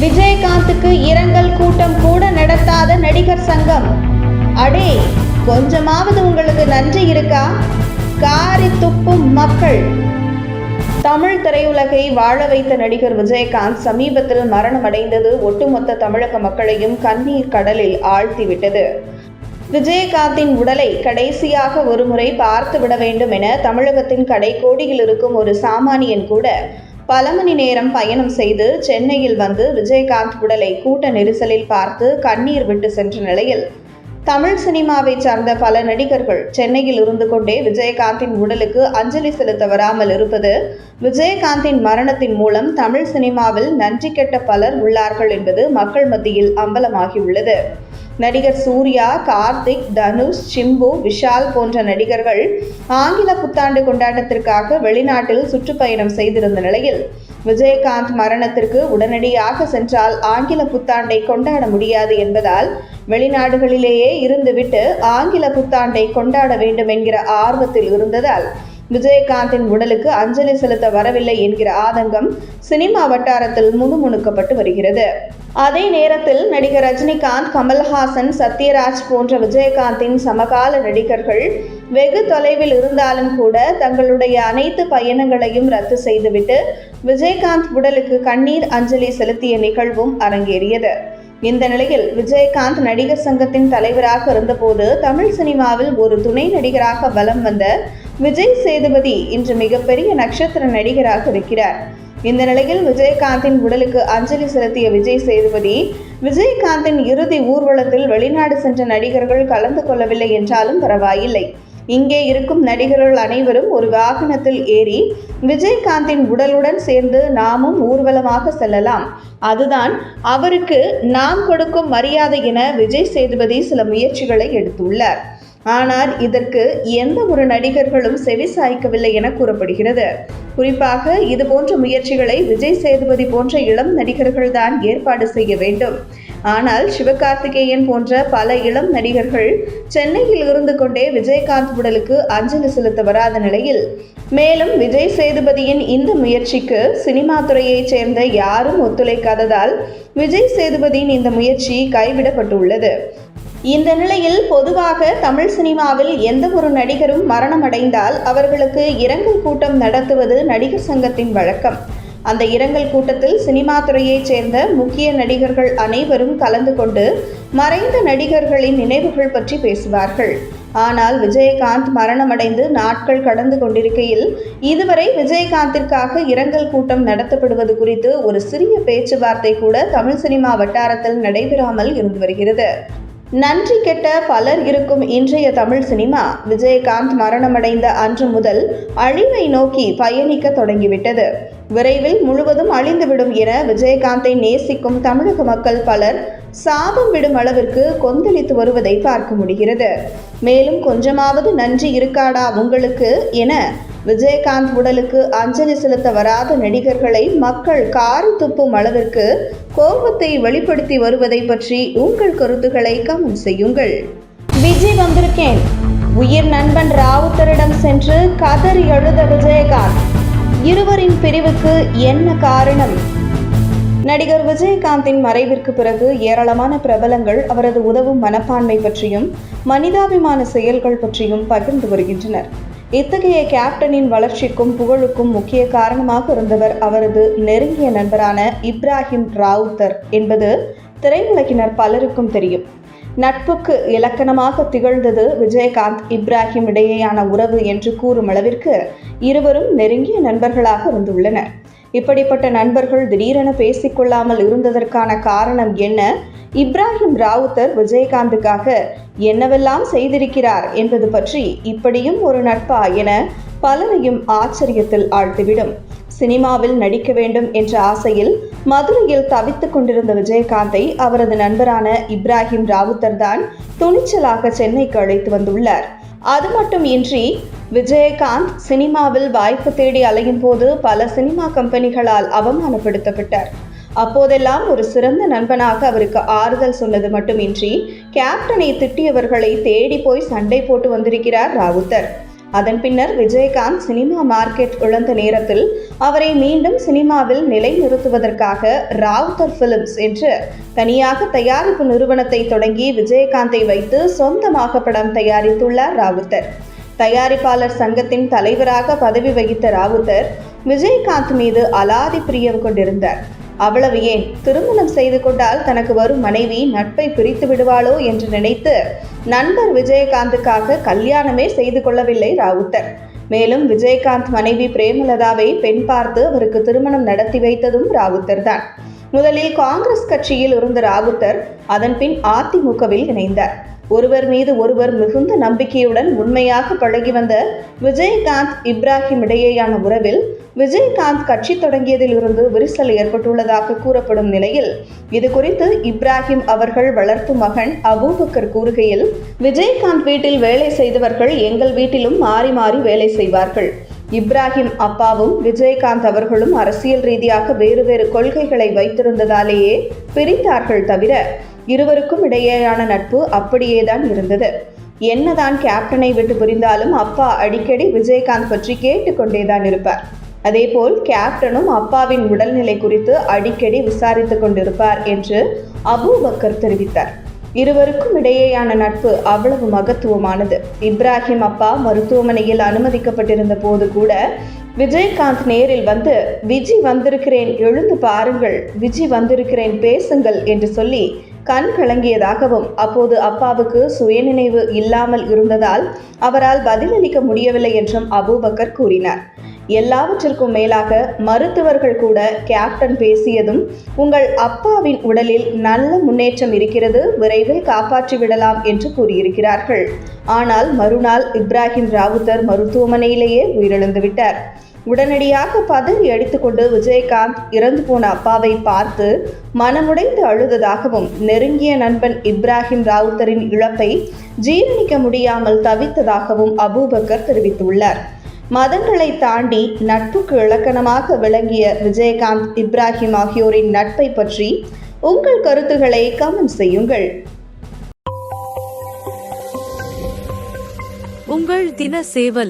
விஜயகாந்துக்கு இரங்கல் கூட்டம் கூட நடத்தாத நடிகர் சங்கம். அடே கொஞ்சமாவது உங்களுக்கு நன்றி இருக்கா? காரி துப்பும் மக்கள். தமிழ் திரையுலகை வாழ வைத்த நடிகர் விஜயகாந்த் சமீபத்தில் மரணமடைந்தது. ஒட்டுமொத்த தமிழக மக்களையும் கண்ணீர் கடலில் ஆழ்த்திவிட்டது. விஜயகாந்தின் உடலை கடைசியாக ஒருமுறை பார்த்து விட வேண்டும் என தமிழகத்தின் கடைக்கோடியில் இருக்கும் ஒரு சாமானியன் கூட பல மணி நேரம் பயணம் செய்து சென்னையில் வந்து விஜயகாந்த் உடலை கூட்ட நெரிசலில் பார்த்து கண்ணீர் விட்டு சென்ற நிலையில் தமிழ் சினிமாவை சார்ந்த பல நடிகர்கள் சென்னையில் இருந்து கொண்டே விஜயகாந்தின் உடலுக்கு அஞ்சலி செலுத்த வராமல் இருப்பது விஜயகாந்தின் மரணத்தின் மூலம் தமிழ் சினிமாவில் நன்றி கெட்ட பலர் உள்ளார்கள் என்பது மக்கள் மத்தியில் அம்பலமாகியுள்ளது. நடிகர் சூர்யா கார்த்திக் தனுஷ் சிம்பு விஷால் போன்ற நடிகர்கள் ஆங்கில புத்தாண்டு கொண்டாட்டத்திற்காக வெளிநாட்டில் சுற்றுப்பயணம் செய்திருந்த நிலையில் விஜயகாந்த் மரணத்திற்கு உடனடியாக சென்றால் ஆங்கில புத்தாண்டை கொண்டாட முடியாது என்பதால் வெளிநாடுகளிலேயே இருந்துவிட்டு ஆங்கில புத்தாண்டை கொண்டாட வேண்டும் என்கிற ஆர்வத்தில் இருந்ததால் விஜயகாந்தின் உடலுக்கு அஞ்சலி செலுத்த வரவில்லை என்கிற ஆதங்கம் சினிமா வட்டாரத்தில் முணுமுணுக்கப்பட்டு வருகிறது. அதே நேரத்தில் நடிகர் ரஜினிகாந்த் கமல்ஹாசன் சத்யராஜ் போன்ற விஜயகாந்தின் சமகால நடிகர்கள் வெகு தொலைவில் இருந்தாலும் கூட தங்களுடைய அனைத்து பயணங்களையும் ரத்து செய்துவிட்டு விஜயகாந்த் உடலுக்கு கண்ணீர் அஞ்சலி செலுத்திய நிகழ்வும் அரங்கேறியது. இந்த நிலையில் விஜயகாந்த் நடிகர் சங்கத்தின் தலைவராக இருந்தபோது தமிழ் சினிமாவில் ஒரு துணை நடிகராக வலம் வந்த விஜய் சேதுபதி இன்று மிகப்பெரிய நட்சத்திர நடிகராக இருக்கிறார். இந்த நிலையில் விஜயகாந்தின் உடலுக்கு அஞ்சலி செலுத்திய விஜய் சேதுபதி விஜயகாந்தின் இறுதி ஊர்வலத்தில் வெளிநாடு சென்ற நடிகர்கள் கலந்து கொள்ளவில்லை என்றாலும் பரவாயில்லை. இங்கே இருக்கும் நடிகர்கள் அனைவரும் ஒரு வாகனத்தில் ஏறி விஜயகாந்தின் உடலுடன் சேர்ந்து நாமும் ஊர்வலமாக செல்லலாம். அதுதான் அவருக்கு நாம் கொடுக்கும் மரியாதை என விஜய் சேதுபதி சில முயற்சிகளை எடுத்துள்ளார். ஆனால் இதற்கு எந்த ஒரு நடிகர்களும் செவி சாய்க்கவில்லை என கூறப்படுகிறது. குறிப்பாக இதுபோன்ற முயற்சிகளை விஜய் சேதுபதி போன்ற இளம் நடிகர்கள் தான் ஏற்பாடு செய்ய வேண்டும். ஆனால் சிவகார்த்திகேயன் போன்ற பல இளம் நடிகர்கள் சென்னையில் இருந்து கொண்டே விஜயகாந்த் உடலுக்கு அஞ்சலி செலுத்த வராத நிலையில் மேலும் விஜய் சேதுபதியின் இந்த முயற்சிக்கு சினிமா துறையைச் சேர்ந்த யாரும் ஒத்துழைக்காததால் விஜய் சேதுபதியின் இந்த முயற்சி கைவிடப்பட்டுள்ளது. இந்த நிலையில் பொதுவாக தமிழ் சினிமாவில் எந்த ஒரு நடிகரும் மரணமடைந்தால் அவர்களுக்கு இரங்கல் கூட்டம் நடத்துவது நடிகர் சங்கத்தின் வழக்கம். அந்த இரங்கல் கூட்டத்தில் சினிமா துறையைச் சேர்ந்த முக்கிய நடிகர்கள் அனைவரும் கலந்து கொண்டு மறைந்த நடிகர்களின் நினைவுகள் பற்றி பேசுவார்கள். ஆனால் விஜயகாந்த் மரணமடைந்து நாட்கள் கடந்து கொண்டிருக்கையில் இதுவரை விஜயகாந்திற்காக இரங்கல் கூட்டம் நடத்தப்படுவது குறித்து ஒரு சிறிய பேச்சுவார்த்தை கூட தமிழ் சினிமா வட்டாரத்தில் நடைபெறாமல் இருந்து வருகிறது. நன்றி கெட்ட பலர் இருக்கும் இன்றைய தமிழ் சினிமா. விஜயகாந்த் மரணமடைந்த அன்று முதல் அழிவை நோக்கி பயணிக்க தொடங்கிவிட்டது. விரைவில் முழுவதும் அழிந்துவிடும் என விஜயகாந்தை நேசிக்கும் தமிழக மக்கள் பலர் சாபம் விடும் அளவிற்கு கொந்தளித்து வருவதை பார்க்க முடிகிறது. மேலும் கொஞ்சமாவது நன்றி இருக்காடா உங்களுக்கு என விஜயகாந்த் உடலுக்கு அஞ்சலி செலுத்த வராத நடிகர்களை மக்கள் காரி துப்பும் அளவிற்கு கோபத்தை வெளிப்படுத்தி வருவதை பற்றி உங்கள் கருத்துக்களை கமெண்ட் செய்யுங்கள். விஜய் வந்திருக்கேன். உயிர் நண்பன் ராவுத்தரிடம் சென்று கதறி எழுத விஜயகாந்த். இருவரின் பிரிவுக்கு என்ன காரணம்? நடிகர் விஜயகாந்தின் மறைவிற்கு பிறகு ஏராளமான பிரபலங்கள் அவரது உதவும் மனப்பான்மை பற்றியும் மனிதாபிமான செயல்கள் பற்றியும் பகிர்ந்து வருகின்றனர். இத்தகைய கேப்டனின் வளர்ச்சிக்கும் புகழுக்கும் முக்கிய காரணமாக இருந்தவர் அவரது நெருங்கிய நண்பரான இப்ராஹிம் ராவுத்தர் என்பது திரையுலகினர் பலருக்கும் தெரியும். நட்புக்கு இலக்கணமாக திகழ்ந்தது விஜயகாந்த் இப்ராஹிம் இடையேயான உறவு என்று கூறும் அளவிற்கு இருவரும் நெருங்கிய நண்பர்களாக இருந்துள்ளனர். இப்படிப்பட்ட நண்பர்கள் திடீரென பேசிக்கொள்ளாமல் இருந்ததற்கான காரணம் என்ன? இப்ராஹிம் ராவுத்தர் விஜயகாந்துக்காக என்னவெல்லாம் செய்திருக்கிறார் என்பது பற்றி இப்படியும் ஒரு நட்பா என பலரையும் ஆச்சரியத்தில் ஆழ்த்திவிடும். சினிமாவில் நடிக்க வேண்டும் என்ற ஆசையில் மதுரையில் தவித்துக் கொண்டிருந்த விஜயகாந்தை அவரது நண்பரான இப்ராஹிம் ராவுத்தர் தான் துணிச்சலாக சென்னைக்கு அழைத்து வந்துள்ளார். அது மட்டும் இன்றி விஜயகாந்த் சினிமாவில் வாய்ப்பு தேடி அலையும் போது பல சினிமா கம்பெனிகளால் அவமானப்படுத்தப்பட்டார். அப்போதெல்லாம் ஒரு சிறந்த நண்பனாக அவருக்கு ஆறுதல் சொன்னது மட்டுமின்றி கேப்டனை திட்டியவர்களை தேடி போய் சண்டை போட்டு வந்திருக்கிறார் ராவுத்தர். அதன் பின்னர் விஜயகாந்த் சினிமா மார்க்கெட் இழந்த நேரத்தில் அவரை மீண்டும் சினிமாவில் நிலைநிறுத்துவதற்காக ராவுத்தர் பிலிம்ஸ் என்று தனியாக தயாரிப்பு நிறுவனத்தை தொடங்கி விஜயகாந்தை வைத்து சொந்தமாக படம் தயாரித்துள்ளார் ராவுத்தர். தயாரிப்பாளர் சங்கத்தின் தலைவராக பதவி வகித்த ராவுத்தர் விஜயகாந்த் மீது அலாதி பிரியம் கொண்டிருந்தார். அவ்வளவு ஏன்? திருமணம் செய்து கொண்டால் தனக்கு வரும் மனைவி நட்பை பிரித்து விடுவாளோ என்று நினைத்து நண்பர் விஜயகாந்துக்காக கல்யாணமே செய்து கொள்ளவில்லை ராவுத்தர். மேலும் விஜயகாந்த் மனைவி பிரேமலதாவை பெண் பார்த்து அவருக்கு திருமணம் நடத்தி வைத்ததும் ராவுத்தர் தான் முதலில் காங்கிரஸ் கட்சியில் இருந்த ராவுத்தர் அதன்பின் அதிமுகவில் இணைந்தார். ஒருவர் மீது ஒருவர் மிகுந்த நம்பிக்கையுடன் உண்மையாக பழகி வந்த விஜயகாந்த் இப்ராஹிம் இடையேயான உறவில் விஜயகாந்த் கட்சி தொடங்கியதில் இருந்து விரிசல் ஏற்பட்டுள்ளதாக கூறப்படும் நிலையில் இது குறித்து இப்ராஹிம் அவர்கள் வளர்ப்பு மகன் அபூபக்கர் கூறுகையில் விஜயகாந்த் வீட்டில் வேலை செய்தவர்கள் எங்கள் வீட்டிலும் மாறி மாறி வேலை செய்வார்கள். இப்ராஹிம் அப்பாவும் விஜயகாந்த் அவர்களும் அரசியல் ரீதியாக வேறு வேறு கொள்கைகளை வைத்திருந்ததாலேயே பிரிந்தார்கள் தவிர இருவருக்கும் இடையேயான நட்பு அப்படியேதான் இருந்தது. என்னதான் கேப்டனை விட்டு புரிந்தாலும் அப்பா அடிக்கடி விஜயகாந்த் பற்றி கேட்டுக்கொண்டேதான் இருப்பார். அதேபோல் கேப்டனும் அப்பாவின் உடல்நிலை குறித்து அடிக்கடி விசாரித்துக் கொண்டிருப்பார் என்று அபூபக்கர் தெரிவித்தார். இருவருக்கும் இடையேயான நட்பு அவ்வளவு மகத்துவமானது. இப்ராஹிம் அப்பா மருத்துவமனையில் அனுமதிக்கப்பட்டிருந்த போது கூட விஜயகாந்த் நேரில் வந்து விஜி வந்திருக்கிறேன் எழுந்து பாருங்கள் விஜி வந்திருக்கிறேன் பேசுங்கள் என்று சொல்லி கண் கலங்கியதாகவும் அப்போது அப்பாவுக்கு சுயநினைவு இல்லாமல் இருந்ததால் அவரால் பதிலளிக்க முடியவில்லை என்றும் அபூபக்கர் கூறினார். எல்லாவற்றிற்கும் மேலாக மருத்துவர்கள் கூட கேப்டன் பேசியதும் உங்கள் அப்பாவின் உடலில் நல்ல முன்னேற்றம் இருக்கிறது விரைவில் காப்பாற்றி விடலாம் என்று கூறியிருக்கிறார்கள். ஆனால் மறுநாள் இப்ராஹிம் ராவுத்தர் மருத்துவமனையிலேயே உயிரிழந்துவிட்டார் உடனடியாக பதவி அடித்துக்கொண்டு விஜயகாந்த் இறந்து போன அப்பாவை பார்த்து மனமுடைந்து அழுததாகவும் நெருங்கிய நண்பன் இப்ராஹிம் ராவுத்தரின் இழப்பை ஜீரணிக்க முடியாமல் தவித்ததாகவும் அபூபக்கர் தெரிவித்துள்ளார். மதங்களை தாண்டி நட்புக்கு இலக்கணமாக விளங்கிய விஜயகாந்த் இப்ராஹிம் ஆகியோரின் நட்பை பற்றி உங்கள் கருத்துக்களை கமெண்ட் செய்யுங்கள். உங்கள் தின சேவல்